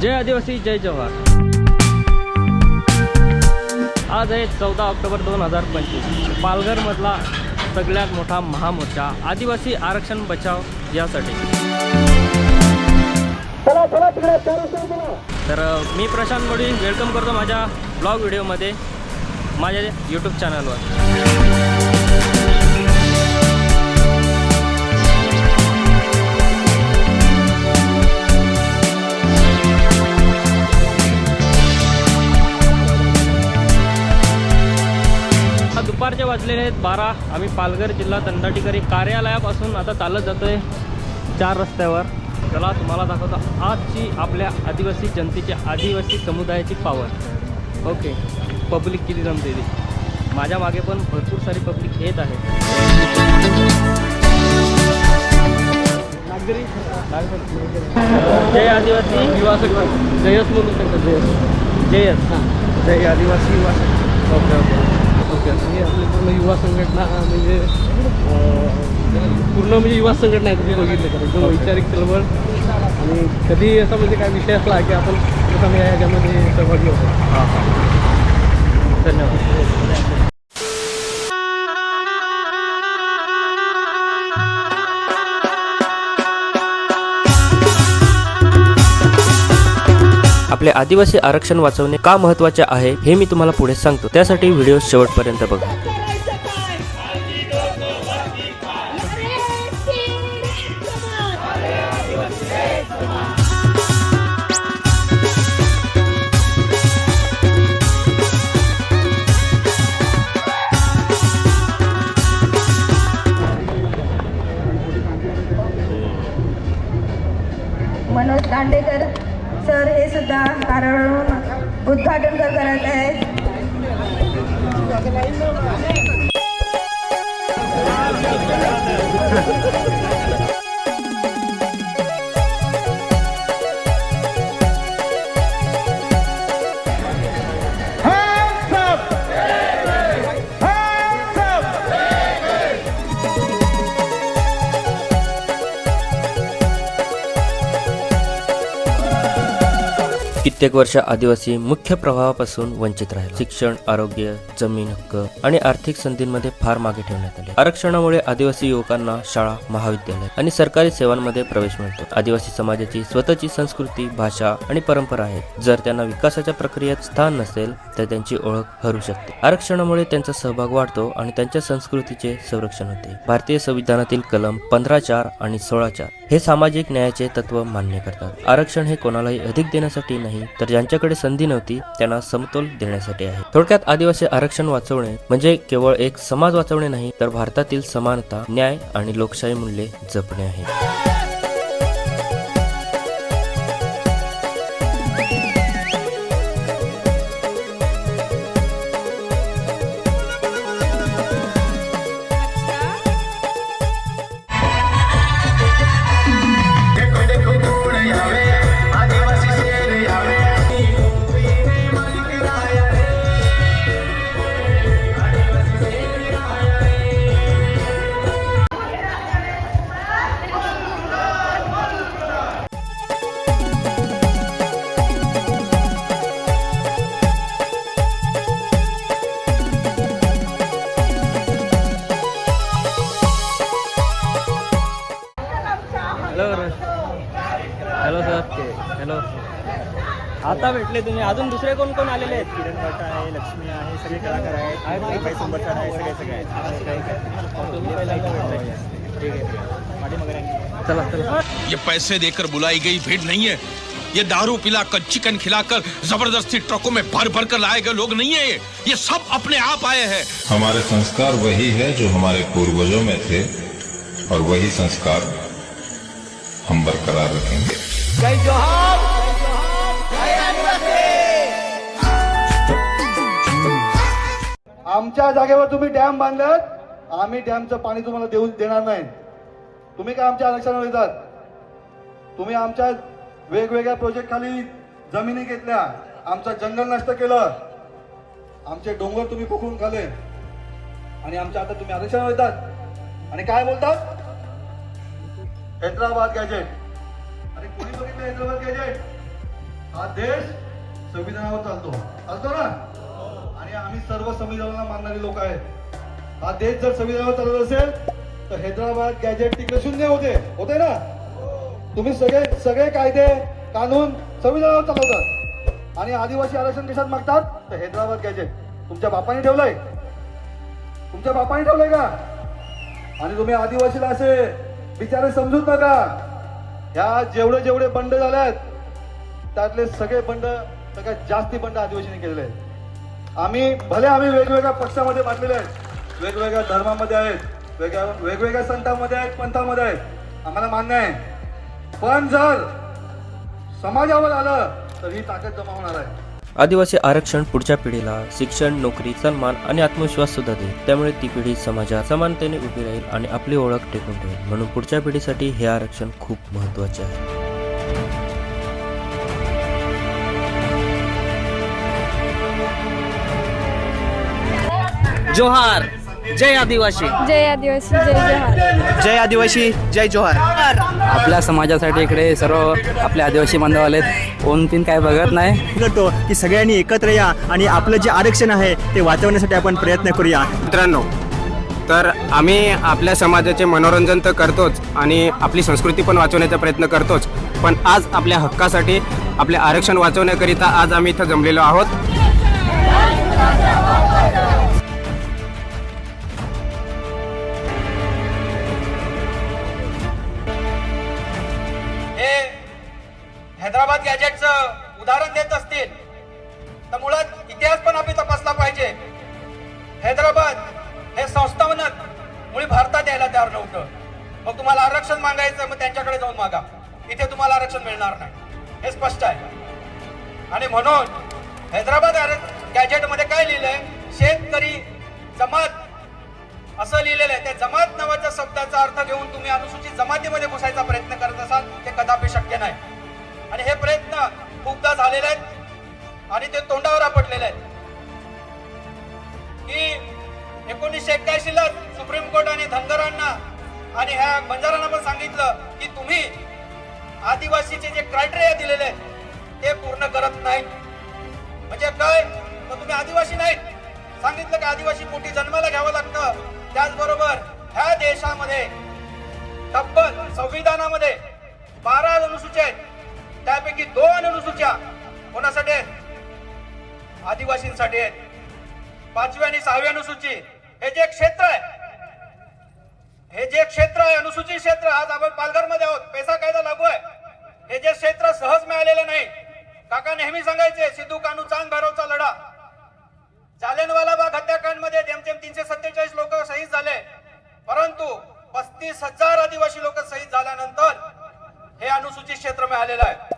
जय आदिवासी जय जवाहर आज आहे चौदा ऑक्टोबर दोन हजार पंचवीस. पालघरमधला सगळ्यात मोठा महामोर्चा आदिवासी आरक्षण बचाव यासाठी. तर मी प्रशांत मोडी वेलकम करतो माझ्या ब्लॉग व्हिडिओमध्ये माझ्या यूट्यूब चॅनलवर दुपारचे वाजलेले आहेत बारा. आम्ही पालघर जिल्हा दंडाधिकारी कार्यालयापासून आता चालत जातोय चार रस्त्यावर. चला तुम्हाला दाखवतो आजची आपल्या आदिवासी जनतेची आदिवासी समुदायाची पावर ओके पब्लिक किती जमते ती माझ्या मागे पण भरपूर सारी पब्लिक येत आहे जय आदिवासी युवा संघ. जयस म्हणून जयस जयस हां. जय आदिवासी युवा संघ. Okay okay. ओके ही आपली पूर्ण युवा संघटना म्हणजे पूर्ण म्हणजे युवा संघटना आहे तुम्ही बघितले तर. एकदम वैचारिक चळवळ. आणि कधी असा म्हणजे काय विषय असला की आपण याच्यामध्ये सहभागी होतो. हां हां. धन्यवाद. आपले आदिवासी आरक्षण वाचवणे का महत्त्वाचे आहे हे मी तुम्हाला पुढे सांगतो. त्यासाठी व्हिडिओ शेवटपर्यंत बघा. मनोज दांडेकर. सुद्धा कारण उद्घाटन करत आहेत. कित्येक वर्ष आदिवासी मुख्य प्रवाहापासून वंचित राहिले. शिक्षण आरोग्य जमीन हक्क आणि आर्थिक संधींमध्ये फार मागे ठेवण्यात आले. आरक्षणामुळे आदिवासी युवकांना शाळा महाविद्यालय आणि सरकारी सेवांमध्ये प्रवेश मिळतो. आदिवासी समाजाची स्वतःची संस्कृती भाषा आणि परंपरा आहे जर त्यांना विकासाच्या प्रक्रियेत स्थान नसेल तर त्यांची ओळख हरू शकते. आरक्षणामुळे त्यांचा सहभाग वाढतो आणि त्यांच्या संस्कृतीचे संरक्षण होते. भारतीय संविधानातील कलम पंधरा चार आणि सोळा चार हे सामाजिक न्यायाचे तत्व मान्य करतात. आरक्षण हे कोणालाही अधिक देण्यासाठी नाही तर ज्यांच्याकडे संधी नव्हती त्यांना समतोल देण्यासाठी आहे. थोडक्यात आदिवासी आरक्षण वाचवणे म्हणजे केवळ एक समाज वाचवणे नाही तर भारतातील समानता न्याय आणि लोकशाही मूल्ये जपणे आहे. हॅलो हॅलो सर हॅलो आता भेटले तुम्ही. अजून दुसरे कोण कोण आलेले आहेत? किरण भट आहे लक्ष्मी आहे सगळे कलाकार आहेत. काही आहे सगळे सगळे आहेत. ठीक आहे. चला चला. ये पैसे देकर बुलाई गई भीड़ नहीं है। ये दारू पिलाकर चिकन खिलाकर ज़बरदस्ती ट्रकों में भर भर कर लाए गए लोग नहीं है ये। ये सब अपने आप आए हैं। हमारे संस्कार वही है जो हमारे पूर्वजों में थे और वही संस्कार हम बरकरार रखेंगे। आमच्या जागेवर तुम्ही डॅम बांधलात आम्ही डॅमचं पाणी तुम्हाला देऊ देणार नाही. तुम्ही काय आमच्या आरक्षणावर येतात? तुम्ही आमच्या वेगवेगळ्या प्रोजेक्ट खाली जमिनी घेतल्या आमचं जंगल नष्ट केलं आमचे डोंगर तुम्ही पोखरून खाले आणि आमच्या आता तुम्ही आरक्षणावर येतात. आणि काय बोलतात? हैदराबाद गॅजेट। आणि कोणी बघितलं हैदराबाद गॅजेट? हा देश संविधानावर चालतो. चालतो ना? आणि आम्ही सर्व संविधानाला मानणारी लोक आहेत. हा देश जर संविधानावर चालत असेल तर हैदराबाद गॅजेट तिकडे शून्य होते. होते ना? तुम्ही सगळे सगळे कायदे कानून संविधानावर चालवतात. आणि आदिवासी आरक्षण कशात मागतात तर हैदराबाद गॅजेट. तुमच्या बापाने ठेवलंय. तुमच्या बापाने ठेवलंय का? आणि तुम्ही आदिवासीला असे बिचारे समजूत नका. ह्या जेवढे जेवढे बंड झाल्यात त्यातले सगळे बंड सगळ्यात जास्ती बंड आदिवासीने केलेले आहेत. आम्ही भले आम्ही वेगवेगळ्या पक्षामध्ये बांधलेले आहेत वेगवेगळ्या धर्मामध्ये आहेत वेगळ्या वेगवेगळ्या संतांमध्ये आहेत पंथामध्ये आहेत आम्हाला मान्य आहे. पण जर समाजावर आलं तर ही ताकद जमा होणार आहे. आदिवासी आरक्षण पुढच्या पिढीला शिक्षण नोकरी सन्मान आणि आत्मविश्वास सुद्धा देईल. त्यामुळे ती पिढी समाजात समानतेने उभी राहील आणि आपली ओळख टिकून ठेवेल म्हणून पुढच्या पिढीसाठी हे आरक्षण खूप महत्त्वाचे आहे. जोहार! जय आदिवासी. जय आदिवासी जय जोहार. जय आदिवासी जय जोहार. आपल्या समाजासाठी इकडे सर्व आपले आदिवासी बांधव आलेत. कोण तीन काय बघत नाही. करतो की सगळ्यांनी एकत्र या आणि आपलं जे आरक्षण आहे ते वाचवण्यासाठी आपण प्रयत्न करूया. मित्रांनो तर आम्ही आपल्या समाजाचे मनोरंजन तर करतोच आणि आपली संस्कृती पण वाचवण्याचा प्रयत्न करतोच. पण आज आपल्या हक्कासाठी आपले आरक्षण वाचवण्याकरिता आज आम्ही इथं जमलेलो आहोत. हैदराबाद गॅजेटचं उदाहरण देत असतील तर मुळात इतिहास पण आम्ही तपासला पाहिजे. हैदराबाद हे संस्थानक मुळी भारतात यायला तयार नव्हतं. मग तुम्हाला आरक्षण मागायचं मग त्यांच्याकडे जाऊन मागा. इथे तुम्हाला आरक्षण मिळणार नाही. हे स्पष्ट आहे. आणि म्हणून हैदराबाद गॅजेटमध्ये काय लिहिलंय? शेतकरी जमात. असं लिहिलेलं आहे. त्या जमात नावाच्या शब्दाचा अर्थ घेऊन तुम्ही अनुसूचित जमातीमध्ये घुसायचा प्रयत्न करत असाल ते कदापि शक्य नाही. आणि हे प्रयत्न खूपदा झालेले आहेत आणि ते तोंडावर आपटलेले आहेत. की एकोणीसशे एक्क्याऐंशी ला सुप्रीम कोर्टाने धनगरांना आणि ह्या बंजारांना पण सांगितलं की तुम्ही आदिवासीचे जे क्रायटेरिया दिलेले आहेत ते पूर्ण करत नाही म्हणजे काय? तर तुम्ही आदिवासी नाहीत. सांगितलं की आदिवासी मोठी जन्माला घ्यावं लागतं. त्याचबरोबर ह्या देशामध्ये तब्बल संविधानामध्ये बारा अनुसूच्या आहेत. त्यापैकी दोन अनुसूच्या कोणासाठी आहेत? आदिवासींसाठी आहेत. पाचवी आणि सहावी अनुसूची हे जे क्षेत्र आहे हे जे क्षेत्र आहे अनुसूचित क्षेत्र आज आपण पालघरमध्ये आहोत. पैसा कायदा लागू आहे. हे जे क्षेत्र सहज मिळालेलं नाही. काका नेहमी सांगायचे सिद्धू कानू चांद भैरवचा लढा. जालेनवाला बाग हत्याकांडमध्ये जेमतेम तीनशे सत्तेचाळीस लोक शहीद झाले. परंतु पस्तीस हजार आदिवासी लोक शहीद झाल्यानंतर हे अनुसूचित क्षेत्र मिळालेलं आहे.